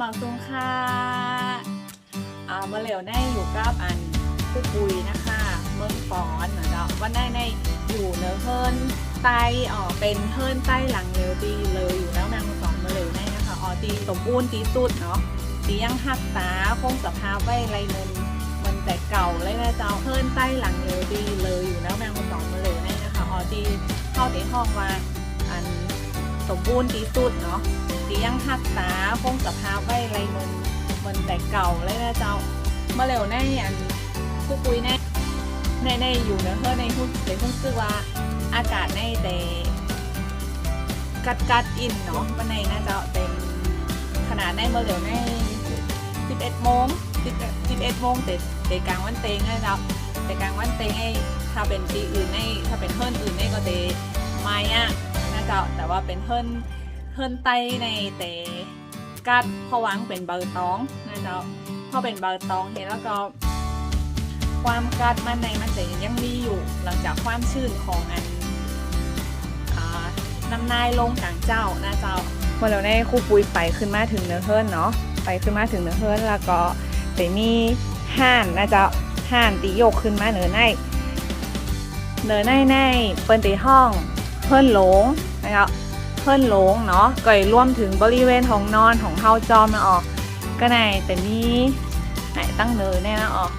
บางตรงค่ะอ่ามาเหลวในอยู่กับอันผู้ปุยนะคะเมืองฟอนเหมือนเราวันได้ในอยู่เนื้อเฮิรนใต้อ๋อเป็นเฮิรนใต้หลังเร็วดีเลยอยู่แล้วนางสอนมาเหลวในนะคะอ๋อตีสมบูรณ์ตีสุดเนาะตียังหักตาคงสภาพไว้ไรเงินมันแต่เก่าเลยนะเจ้าเฮิรนใต้หลังเร็วดีเลยอยู่แล้วนางสอนมาเหลวในนะคะอ๋อตีเข้าตีห้องว่า สมบูรณ์ตีสุดเนาะตียังหักษาคงสภาพไว้ไรมันมันแต่เก่าเลยนะเจ้ามาเร็วในอันผู้คุยในในในอยู่เนอะเฮ้อในหุ้นในหุ้นซื้อว่าอากาศในแต่กัดกัดอินเนาะวันในนะเจ้าเต็มขนาดในมาเร็วใน11โมง10 11โมงแต่แต่กลางวันเตงนะเจ้าแต่กลางวันเตงไอ้ถ้าเป็นปีอื่นในถ้าเป็นเฮิรนอื่นในก็เตไม่อะ เจ้า แต่ว่าเป็นเฮิรนเพิ่นไตในแต่กัดพอวางเป็นเบอร์ตองนะเจ้าพอเป็นเบอร์ตองเห็นแล้วก็ ความกัดมันในมันจะยังมีอยู่หลังจากความชื้นของอันน้ำนายลงกลางเจ้านะเจ้าเมื่อเราได้คู่ปุยไปขึ้นมาถึงเนื้อเฮิรนเนาะไปขึ้นมาถึงเนื้อเฮิรนแล้วก็จะมีห่านนะเจ้าห่านตีโยกขึ้นมาเหนือในเหนือในในเปิ้นตีห้องเฮิรนหลง นะครับเพิ่นหลงเนาะก็รวมถึงบริเวณของนอนของเฮาจอมนะออกก็ในแต่นี้ไหนตั้งเนินแน่นะออก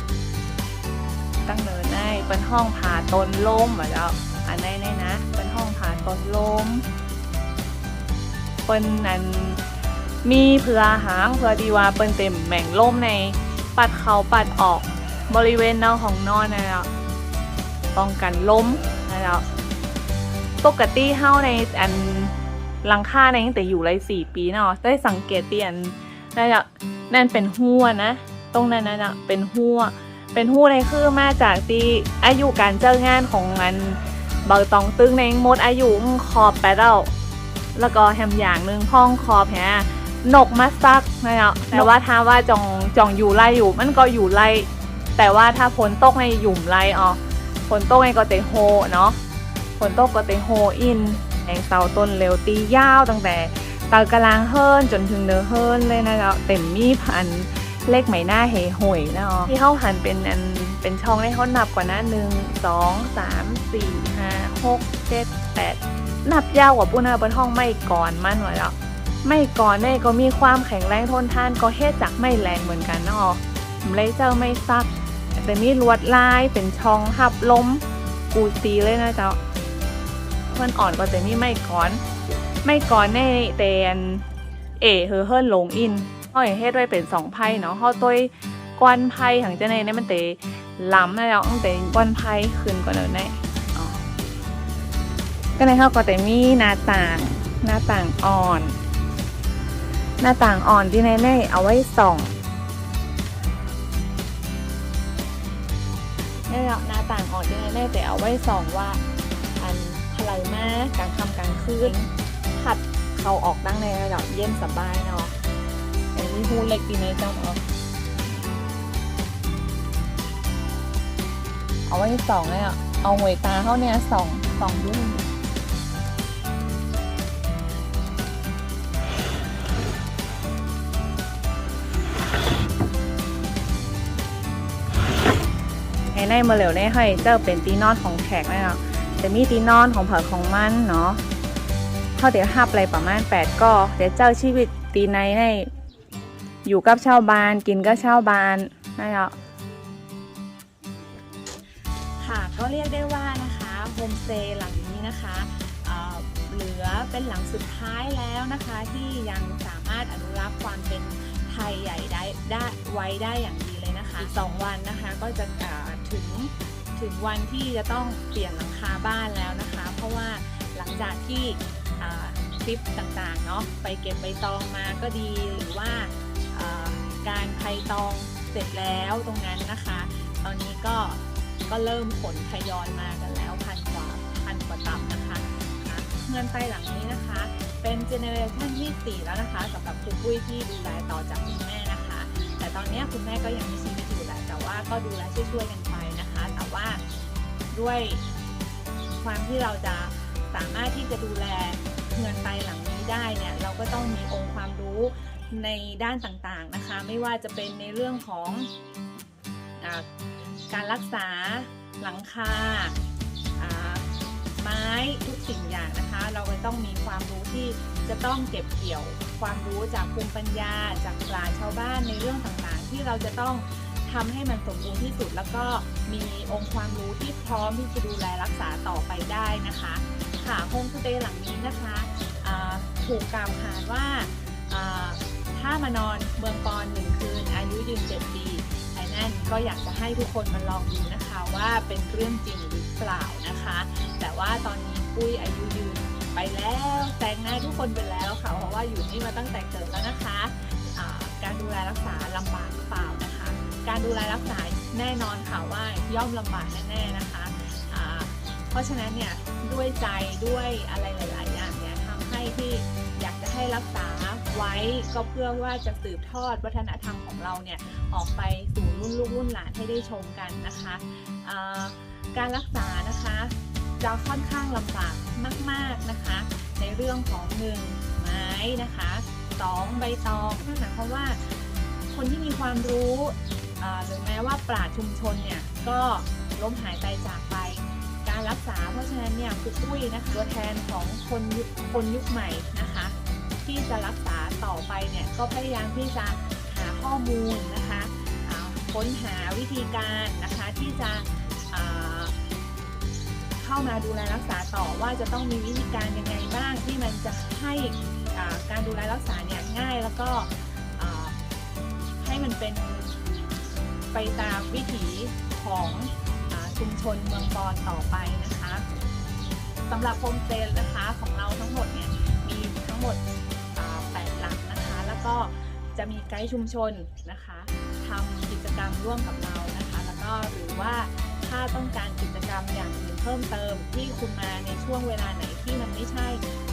ตั้งเนินได้เป็นห้องผ่าตนล้มอะเจ้าอันไหนไหนนะเป็นห้องผ่าตนล้มเป็นนั้นมีเพื่อหางเพื่อดีว่าเป็นเต็มแหม่งล้มในปัดเขาปัดออกบริเวณนอกของนอนนะเนาะป้องกันล้มนะเนาะ ปกติเฮาในอันหลังค่าในตั้งแต่อยู่ไรสี่ปีเนาะได้สังเกตเตียนนั่นอะนั่นเป็นหัวนะ ตรงนั้นน่ะเป็นหัว เป็นหัวในคือมาจากที่อายุการเจ้างานของมันเบาตองตึงในหมดอายุขอบไปแล้วแล้วก็แฮมอย่างหนึ่งห้องคอบแฮะนกมาซักนะเนาะแต่ว่าถ้าว่าจองจองอยู่ไรอยู่มันก็อยู่ไรแต่ว่าถ้าฝนตกในหยุ่มไรอ๋อฝนตกในก็เตโฮเนาะ ฝนตกก็เตโฮอินแองเสาต้นเร็วตียาวตั้งแต่ตากลังเฮิรนจนถึงเนื้อเฮิรนเลยนะเนาะเต็มมีพันเลขไหมหน้าเหหวยนะอ๋อที่เข้าหันเป็นอันเป็นช่องให้เขานับกว่านะหนึ่งสองสามสี่ห้าหกเจ็ดแปดนับยาวกว่าปุนาบนห้องไม่ก่อนมันหน่อยแล้วไม่ก่อนเนี่ยก็มีความแข็งแรงทนทานก็เฮ็ดจากไม่แรงเหมือนกันเนาะเลยเจ้าไม่ซักแต่มีลวดลายเป็นช่องหับล้มกูซีเลยนะเจ้า พื่อนอ่อนก็จะมีไม่ก้อน ไม่ก้อนในเตนเอเฮอเฮิรนลงอินเขาอย่างเฮ็ดไว้เป็นสองไพ่เนาะเขาตัวกวนไพ่ถังเจในเนี่มันเตล้ำนะแล้วตั้งแต่กวนไพ่ขึ้นก่อนเลยในก็ในเขาก็แต่มีหน้าต่างหน้าต่างอ่อน หน้าต่างอ่อนที่ในในเอาไว้ส่องนี่แหละหน้าต่างอ่อนที่ในในแต่เอาไว้ส่องว่า พลมากกลางค่ำกลางคืนผัดเขาออกตั้งในระดับเย็นสบายเนาะอันนี้ฮูเล็กดีนะเจ้าเนาะเอาไว้สองเลยอะเอาหวยตาเข้าเนี่ยสองสองยุ่งไอ้ในมาเหลวในให้เจ้าเป็นตีนอนของแขกนะเนาะ จะมีตีนอนของเผอของมันเนาะเขาเดี๋ยวหับอะไรประมาณ8ก็เดี๋ยวเจ้าชีวิตตีในในอยู่กับชาวบ้านกินกับชาวบ้านนะคะค่ะก็เรียกได้ว่านะคะโฮมสเตย์หลังนี้นะคะเเหลือเป็นหลังสุดท้ายแล้วนะคะที่ยังสามารถอนุรักษ์ความเป็นไทยใหญ่ได้ได้ไว้ได้อย่างดีเลยนะคะสองวันนะคะก็จะถึง ถึงวันที่จะต้องเปลี่ยนหลังคาบ้านแล้วนะคะ เพราะว่าหลังจากที่อ่าคลิปต่างๆเนาะไปเก็บใบตองมาก็ดีหรือว่าการไทตองเสร็จแล้วตรงนั้นนะคะ ตอนนี้ก็ก็เริ่มผลทยอยมากันแล้วพันกว่าพันกว่าตับนะคะคะเงินใต้หลังนี้นะคะ เป็นเจเนอเรชันที่ 4 แล้วนะคะสำหรับคุณปุ้ยที่ดูแลต่อจากคุณแม่นะคะ แต่ตอนนี้คุณแม่ก็ยังมีชีวิตอยู่แหละแต่ว่าก็ดูแลช่วยๆกันไป ว่าด้วยความที่เราจะสามารถที่จะดูแลเงินไตหลังนี้ได้เนี่ยเราก็ต้องมีองค์ความรู้ในด้านต่างๆนะคะ ไม่ว่าจะเป็นในเรื่องของอการรักษาหลังคาอ่าไม้ทุกสิ่งอย่างนะคะ เราก็ต้องมีความรู้ที่จะต้องเก็บเกี่ยว ความรู้จากภูมิปัญญาจากปราชญ์ชาวบ้านในเรื่องต่างๆ ที่เราจะต้อง ทำให้มันสมบูรณ์ที่สุด แล้วก็มีองค์ความรู้ที่พร้อมที่จะดูแลรักษาต่อไปได้นะคะค่ะโฮมสเตย์หลังนี้นะคะถูกกล่าวขานว่าถ้ามานอนเมืองปอนหนึ่งคืน อายุยืนเจ็ดปีไอ้นั่นก็อยากจะให้ทุกคนมาลองดูนะคะว่าเป็นเรื่องจริงหรือเปล่านะคะ แต่ว่าตอนนี้ปุ้ยอายุยืนไปแล้วแต่งหน้าทุกคนไปแล้วค่ะเพราะว่าอยู่นี่มาตั้งแต่เกิดแล้วนะคะ การดูแลรักษาลำบากเปล่านะ การดูแลรักษาแน่นอนค่ะว่าย่อมลำบากแน่ๆนะคะอ่าเพราะฉะนั้นเนี่ยด้วยใจด้วยอะไรหลาย ๆ อย่างเนี่ยทำให้ที่อยากจะให้รักษาไว้ก็เพื่อว่าจะสืบทอดวัฒนธรรมของเราเนี่ยออกไปสู่รุ่นลูกรุ่นหลานให้ได้ชมกันนะคะอ่าการรักษานะคะจะค่อนข้างลำบากมาก ๆนะคะ ในเรื่องของหนึ่งไม้นะคะสองใบตองนั่นหมายความว่าคนที่มีความรู้ หรือแม้ว่าปราชญ์ชุมชนเนี่ยก็ล้มหายตายจากไป การรักษาเพราะฉะนั้นเนี่ยคือปุ้ยนะคะตัวแทนของคนยุคนยุคใหม่นะคะ ที่จะรักษาต่อไปเนี่ยก็พยายามที่จะหาข้อมูลนะคะค้นหาวิธีการนะคะที่จะเข้ามาดูแลรักษาต่อว่าจะต้องมีวิธีการยังไงบ้างที่มันจะให้การดูแลรักษาเนี่ยง่ายแล้วก็ให้มันเป็น ไปตามวิถีของชุมชนเมืองบอนต่อไปนะคะสำหรับโฮมสเตย์นะคะของเราทั้งหมดเนี่ยมีทั้งหมดแปดหลังนะคะ แล้วก็จะมีไกด์ชุมชนนะคะทำกิจกรรมร่วมกับเรานะคะ แล้วก็หรือว่าถ้าต้องการกิจกรรมอย่างอื่นเพิ่มเติมที่คุณมาในช่วงเวลาไหนที่มันไม่ใช่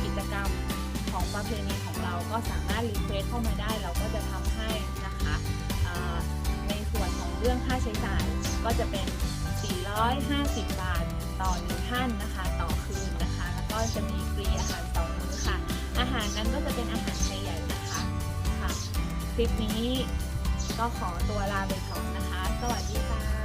กิจกรรมของประเพณีของเราก็สามารถรีเควสเข้ามาได้เราก็จะทำให้นะคะ เรื่องค่าใช้จ่ายก็จะเป็น 450 บาทต่อหนึ่งท่านนะคะ ต่อคืนนะคะ แล้วก็จะมีฟรีอาหารสองมื้อค่ะ อาหารนั้นก็จะเป็นอาหารไทยใหญ่นะคะค่ะคลิปนี้ก็ขอตัวลาไปก่อนนะคะ สวัสดีค่ะ